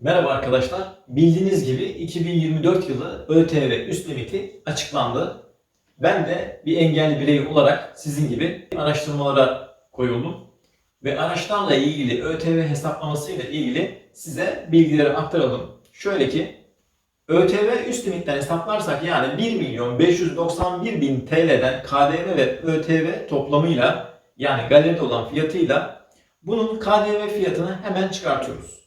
Merhaba arkadaşlar. Bildiğiniz gibi 2024 yılı ÖTV üst limiti açıklandı. Ben de bir engelli birey olarak sizin gibi araştırmalara koyuldum. Ve araçlarla ilgili ÖTV hesaplamasıyla ilgili size bilgileri aktaralım. Şöyle ki ÖTV üst limitten hesaplarsak yani 1 milyon 591 bin TL'den KDV ve ÖTV toplamıyla yani galeride olan fiyatıyla bunun KDV fiyatını hemen çıkartıyoruz.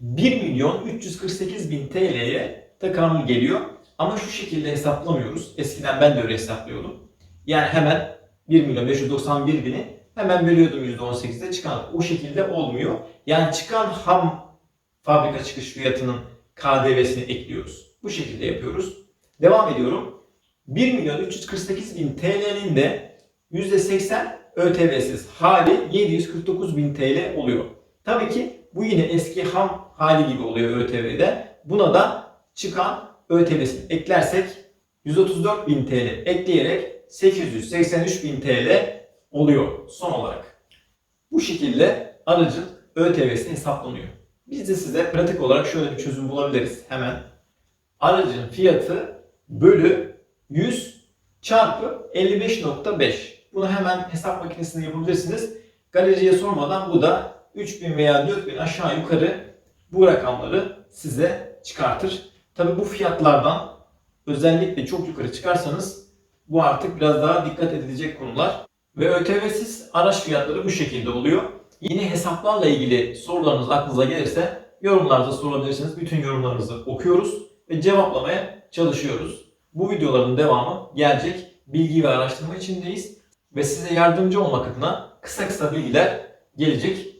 1 milyon 348 bin TL'ye tekamül geliyor. Ama şu şekilde hesaplamıyoruz. Eskiden ben de öyle hesaplıyordum. Yani hemen 1 milyon 591 bini hemen bölüyordum %18'de çıkan. O şekilde olmuyor. Yani çıkan ham fabrika çıkış fiyatının KDV'sini ekliyoruz. Bu şekilde yapıyoruz. Devam ediyorum. 1 milyon 348 bin TL'nin de %80 ÖTV'siz hali 749 bin TL oluyor. Tabii ki bu yine eski ham hali gibi oluyor ÖTV'de. Buna da çıkan ÖTV'sini eklersek 134 bin TL ekleyerek 883 bin TL oluyor son olarak. Bu şekilde aracın ÖTV'si hesaplanıyor. Biz de size pratik olarak şöyle bir çözüm bulabiliriz hemen. Aracın fiyatı bölü 100 çarpı 55.5. Bunu hemen hesap makinesinde yapabilirsiniz. Galericiye sormadan bu da 3000 veya 4000 aşağı yukarı bu rakamları size çıkartır. Tabi bu fiyatlardan özellikle çok yukarı çıkarsanız bu artık biraz daha dikkat edilecek konular. Ve ÖTV'siz araç fiyatları bu şekilde oluyor. Yine hesaplarla ilgili sorularınız aklınıza gelirse yorumlarda sorabilirsiniz. Bütün yorumlarınızı okuyoruz ve cevaplamaya çalışıyoruz. Bu videoların devamı gelecek. Bilgi ve araştırma içindeyiz. Ve size yardımcı olmak adına kısa kısa bilgiler gelecek.